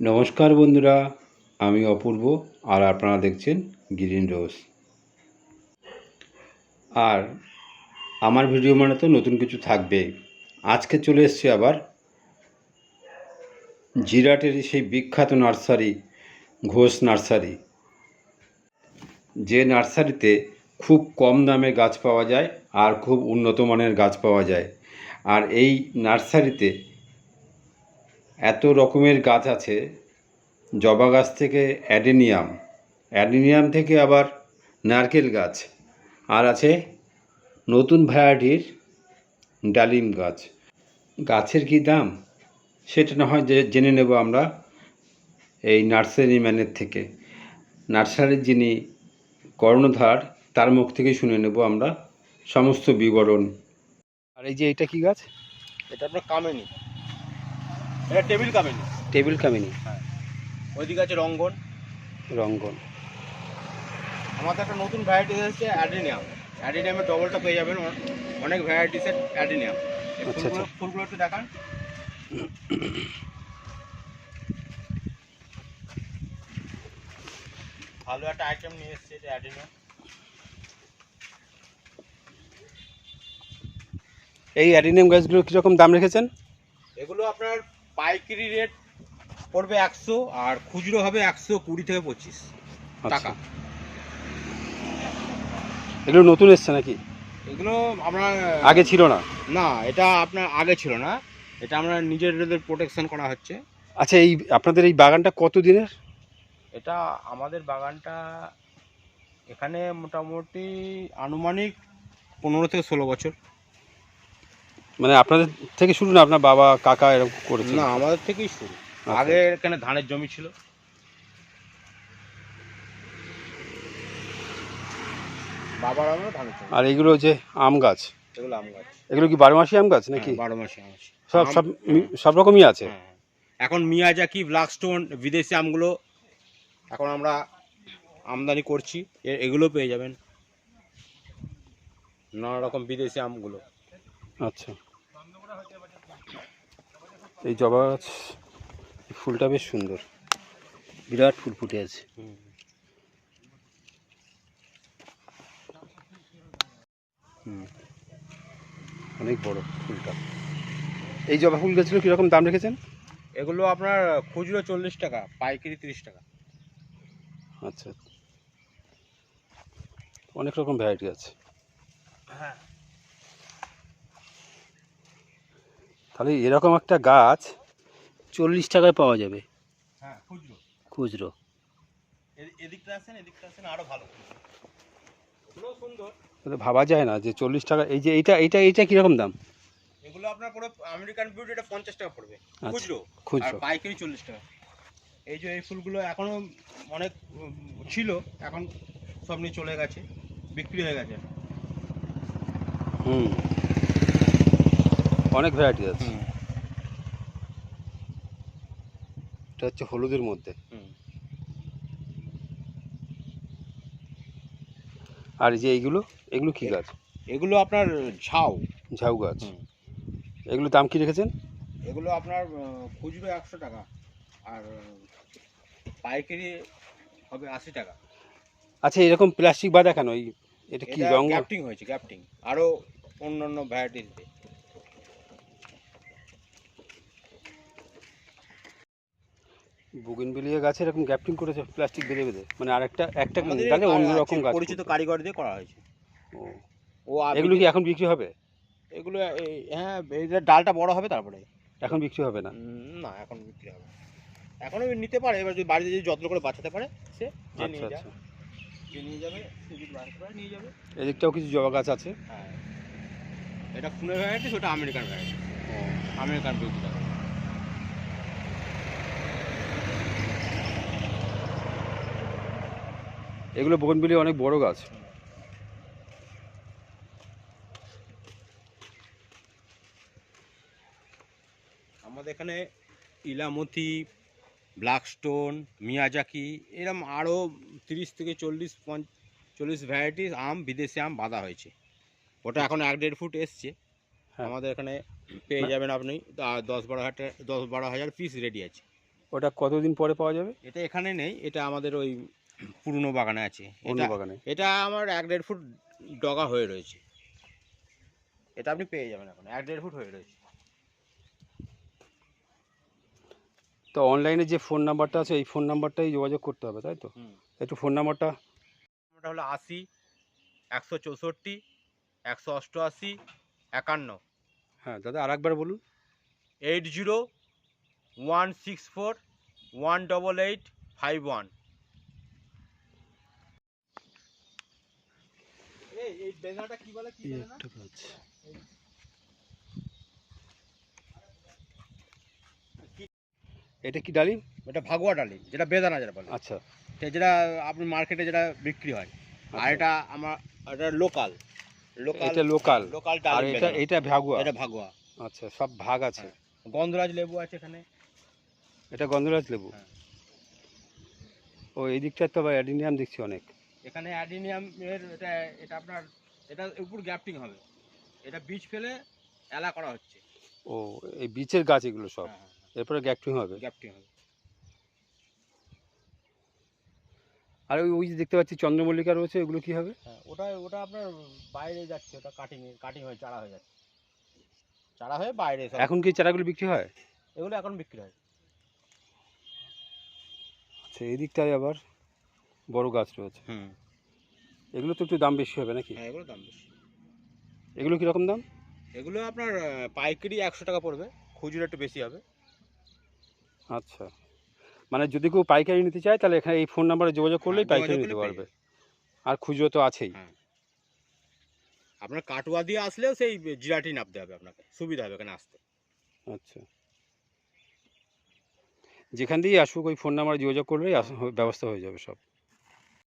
নমস্কার বন্ধুরা, আমি অপূর্ব আর আপনারা দেখছেন গ্রিন রোজ। আর আমার ভিডিও মানে তো নতুন কিছু থাকবেই আজকে চলে এসছি আবার জিরাটের সেই বিখ্যাত নার্সারি, ঘোষ নার্সারি। যে নার্সারিতে খুব কম দামে গাছ পাওয়া যায় আর খুব উন্নত মানের গাছ পাওয়া যায়। আর এই নার্সারিতে এত রকমের গাছ আছে। জবা গাছ থেকে অ্যাডেনিয়াম। অ্যাডেনিয়াম থেকে আবার নারকেল গাছ। আর আছে নতুন ভ্যারাইটির ডালিম গাছ। গাছের কি দাম? সেটা না হয় জেনে নেব আমরা এই নার্সারি ম্যানের থেকে। নার্সারির যিনি কর্ণধার, তার মুখ থেকে শুনে নেব আমরা সমস্ত বিবরণ। আর এই যে এটা কি গাছ? এটা আপনার কামেনি। এটা টেবিল কামেনি। টেবিল কামিনী। ওইদিকে আছে রঙ্গন। রঙ্গন। আমাদের একটা নতুন ভ্যারাইটি এসেছে অ্যাডিনিয়াম অ্যাডিনিয়ামের ডবলটা পেয়ে যাবেন। অনেক ভ্যারাইটিসের অ্যাডিনিয়াম আচ্ছা, আচ্ছা। ফুলগুলো একটু দেখান। ভালো একটা আইটেম নিয়ে এসেছে এটা অ্যাডিনিয়াম এই অ্যাডিনিয়াম গাছগুলো কীরকম দাম রেখেছেন? এগুলো আপনার পাইকারি রেট পড়বে একশো আর খুচরো হবে একশো কুড়ি থেকে পঁচিশ টাকা। এগুলো নতুন এসছে নাকি? এগুলো আমরা আগে ছিল না? না এটা আপনার আগে ছিল না। এটা আমরা নিজেদের প্রোটেকশন করা হচ্ছে। আচ্ছা এই আপনাদের এই বাগানটা কত দিনের? এটা আমাদের বাগানটা এখানে মোটামুটি আনুমানিক পনেরো থেকে ষোলো বছর। মানে আপনাদের থেকে শুরু না? আপনার বাবা কাকা এরকম করেছে? না আমাদের থেকেই শুরু। আচ্ছা। আগে এখানে ধানের জমি ছিল। বাবার আমরা ধানের জমি। আর এগুলো যে আম গাছ? এগুলো আম গাছ। এগুলো কি বারো মাসি আম গাছ নাকি? হ্যাঁ, বারো মাসে আম। সব সব সব রকমই আছে? হ্যাঁ। এখন মিয়াজাকি ব্ল্যাকস্টোন বিদেশি আমগুলো এখন আমরা আমদানি করছি। এগুলো পেয়ে যাবেন। নানা রকম বিদেশি আমগুলো। আচ্ছা। এই জবা গাছ ফুলটা বেশ সুন্দর। বিরাট ফুল ফুটে আছে। অনেক বড় ফুলটা। এই জবা ফুল গাছগুলো কীরকম দাম রেখেছেন? এগুলো আপনার খুচরো চল্লিশ টাকা পাইকারি তিরিশ টাকা। আচ্ছা। অনেক রকম ভ্যারাইটি আছে। হ্যাঁ। তাহলে এরকম একটা গাছ চল্লিশ টাকায় পাওয়া যাবে। হ্যাঁ খুচরো। খুচরো। এদিকটা আছেন এদিকটা আছেন আরও ভালো? সুন্দর। তাহলে ভাবা যায় না যে চল্লিশ টাকা এই যে এইটা এইটা এইটা কীরকম দাম? এগুলো আপনার পুরো আমেরিকান বিউটি এটা পঞ্চাশ টাকা পড়বে। আচ্ছা, খুচরো। খুচরো। পাইকারি চল্লিশ টাকা। এই যে এই ফুলগুলো এখনও অনেক ছিল এখন সব নিয়ে চলে গেছে বিক্রি হয়ে গেছে। হুম। অনেক ভ্যারাইটি আছে। এটা হচ্ছে হলুদের মধ্যে। আর এই যে এইগুলো এগুলো কি গাছ? এগুলো আপনার ঝাউ। ঝাউ গাছ। এগুলো দাম কি রেখেছেন? এগুলো আপনার খুচরো একশো টাকা আর পাইকারি হবে আশি টাকা। আচ্ছা এরকম প্লাস্টিক বাঁধা কেন? এই এটা কি রঙ? গ্যাপটিং হয়েছে গ্যাপটিং আরও অন্য অন্য বুগিনবিলিয়া গাছে এরকম গ্যাপটিং করেছে প্লাস্টিক বেঁধে বেঁধে। মানে আরেকটা একটা তাহলে অন্য রকম গাছ পরিচিত কারিগর দিয়ে করা হয়েছে। ও। এগুলো কি এখন বিক্রি হবে? এগুলো এই- হ্যাঁ এটা ডালটা বড় হবে তারপরে। এখন বিক্রি হবে না? না এখন বিক্রি হবে এখনও নিতে পারে এবার যদি বাড়িতে যদি যত্ন করে বাঁচাতে পারে সে আচ্ছা আচ্ছা। নিয়ে যাবে নিয়ে যাবে। এদিকটাও কিছু জবা গাছ আছে। হ্যাঁ। এটা খুনে ভ্যারাইটি ওটা আমেরিকান ভ্যারাইটি আমেরিকান বিউটি এগুলো বোগনবিলি অনেক বড় গাছ। আমাদের এখানে ইলামতি ব্ল্যাকস্টোন মিয়াজাকি এরকম আরও তিরিশ থেকে চল্লিশ পঞ্চ চল্লিশ ভ্যারাইটিস আম বিদেশি আম বাঁধা হয়েছে। ওটা এখন এক দেড় ফুট এসছে। হ্যাঁ। আমাদের এখানে পেয়ে যাবেন আপনি দশ বারো হাজার দশ বারো হাজার পিস রেডি আছে। ওটা কতদিন পরে পাওয়া যাবে? এটা এখানে নেই এটা আমাদের ওই পুরনো বাগানে আছে। অন্য এটা বাগানে। এটা আমার এক দেড় ফুট ডগা হয়ে রয়েছে। এটা আপনি পেয়ে যাবেন এখন এক দেড় ফুট হয়ে রয়েছে। তো অনলাইনে যে ফোন নাম্বারটা আছে এই ফোন নাম্বারটাই যোগাযোগ করতে হবে তাই তো? হুম। একটু ফোন নাম্বারটা ওটা হলো আশি একশো চৌষট্টি একশো অষ্টআশি একান্ন। হ্যাঁ দাদা আর একবার বলুন। Eight zero one six four one double eight five one. এই বেদানাটা কি বলে কি বলে না? এটা কি ডালিম? এটা ভাগুয়া ডালিম যেটা বেদানা যেটা বলে। আচ্ছা। তো যেটা আপনি মার্কেটে যেটা বিক্রি হয় আর আচ্ছা। এটা আমার এটা লোকাল। লোকাল এটা লোকাল। লোকাল আর এটা এটা ভাগুয়া? এটা ভাগুয়া। আচ্ছা সব ভাগ আছে। গন্ধরাজ লেবু আছে এখানে। এটা গন্ধরাজ লেবু? হ্যাঁ। ও এই দিকটা তো আবার অ্যাডিনিয়াম দেখছি অনেক। এখানে অ্যাডিনিয়াম এর এটা এটা আপনার এটা উপর গ্যাপটিং হবে। এটা বীজ ফেলে এলা করা হচ্ছে। ও এই বিচের গাছ এগুলো সব? হ্যাঁ, এরপরে গ্যাপটিং হবে? গ্যাপটিং হবে। আর ওই ওই যে দেখতে পাচ্ছি চন্দ্রমল্লিকা রয়েছে এগুলো কি হবে? হ্যাঁ ওটা ওটা আপনার বাইরে যাচ্ছে ওটা কাটিং কাটিং হয়ে চারা হয়ে যাচ্ছে। চারা হয়ে বাইরে সব। এখন কি চারাগুলো বিক্রি হয়? এগুলো এখন বিক্রি হয়। আচ্ছা এই দিকটায় আবার বড় গাছ রয়েছে। হুম। এগুলো তো একটু দাম বেশি হবে নাকি? হ্যাঁ এগুলো দাম বেশি। এগুলো কীরকম দাম? এগুলো আপনার পাইকারি একশো টাকা পড়বে। খুচরো একটু বেশি হবে। আচ্ছা। মানে যদি কেউ পাইকারি নিতে চায় তাহলে এখানে এই ফোন নাম্বারে যোগাযোগ করলেই হ্যাঁ, পাইকারি নিতে পারবে। আর খুচরো তো আছেই। হ্যাঁ। আপনার কাটুয়া দিয়ে আসলেও সেই জিরাটি নামতে হবে আপনাকে। সুবিধা হবে এখানে আসতে। আচ্ছা। যেখান দিয়েই আসুক ওই ফোন নাম্বারে যোগাযোগ করলেই ব্যবস্থা হয়ে যাবে সব।